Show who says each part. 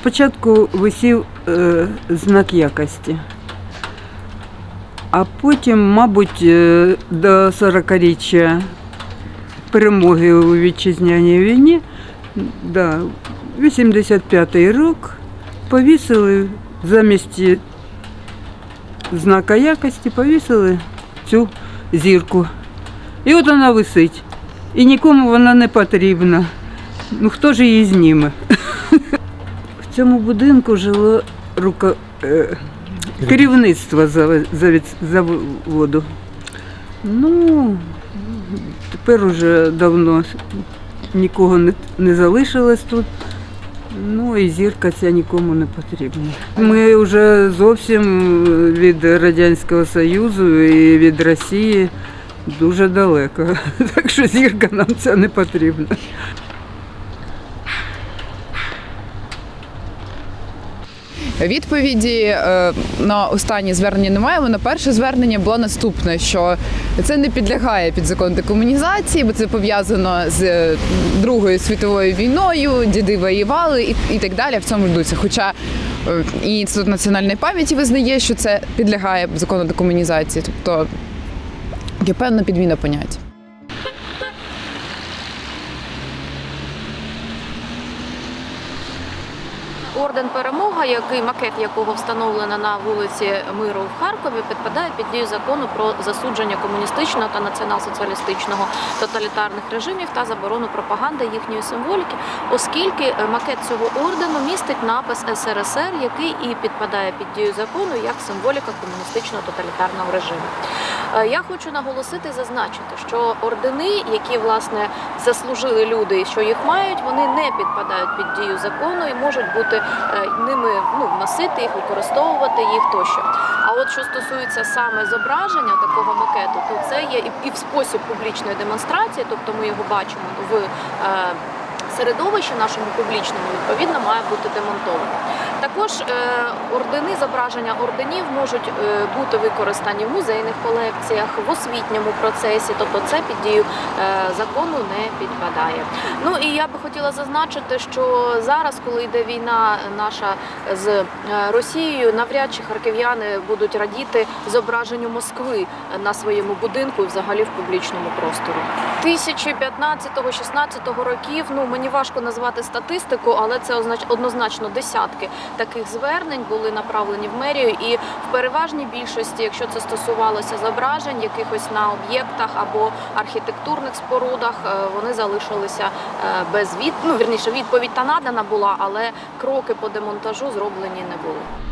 Speaker 1: Спочатку висів е, знак якості, а потім, мабуть, е, до 40-річчя перемоги у вітчизняній війні, да, 85-й рік, повісили замість знака якості, повісили цю зірку. І от вона висить. І нікому вона не потрібна. Ну хто ж її зніме? Цьому будинку жило руко... е, керівництво заводу. Ну, тепер уже давно нікого не залишилось тут. Ну і зірка ця нікому не потрібна. Ми вже зовсім від Радянського Союзу і від Росії дуже далеко. Так що зірка нам ця не потрібна.
Speaker 2: Відповіді е, на останнє звернення немає. На перше звернення було наступне: що це не підлягає під закон декомунізації, бо це пов'язано з е, Другою світовою війною, діди воювали і, і так далі. В цьому йдуться. Хоча е, і інститут національної пам'яті визнає, що це підлягає закону декомунізації, тобто є певна підміна понять.
Speaker 3: Орден Перемога, який макет якого встановлено на вулиці Миру в Харкові, підпадає під дію закону про засудження комуністичного та націонал-соціалістичного тоталітарних режимів та заборону пропаганди їхньої символіки, оскільки макет цього ордену містить напис СРСР, який і підпадає під дію закону як символіка комуністичного тоталітарного режиму. Е, Я хочу наголосити, зазначити, що ордени, які власне заслужили люди, що їх мають, вони не підпадають під дію закону і можуть бути е, ними ну носити їх, використовувати їх тощо. А от що стосується саме зображення такого макету, то це є і, в спосіб публічної демонстрації, тобто ми його бачимо в е, середовищі нашому публічному відповідно має бути демонтоване. Також е, ордени, зображення орденів можуть е, бути використані в музейних колекціях, в освітньому процесі, тобто це під дію е, закону не підпадає. Ну і я би хотіла зазначити, що зараз, коли йде війна наша з Росією, навряд чи харків'яни будуть радіти зображенню Москви на своєму будинку і взагалі в публічному просторі. 2015-16 років, ну мені важко назвати статистику, але це означ- однозначно десятки таких звернень були направлені в мерію, і в переважній більшості, якщо це стосувалося зображень, якихось на об'єктах або архітектурних спорудах, е, вони залишилися е, без від... ну, вірніше, відповідь та надана була, але кроки по демонтажу зроблені не були.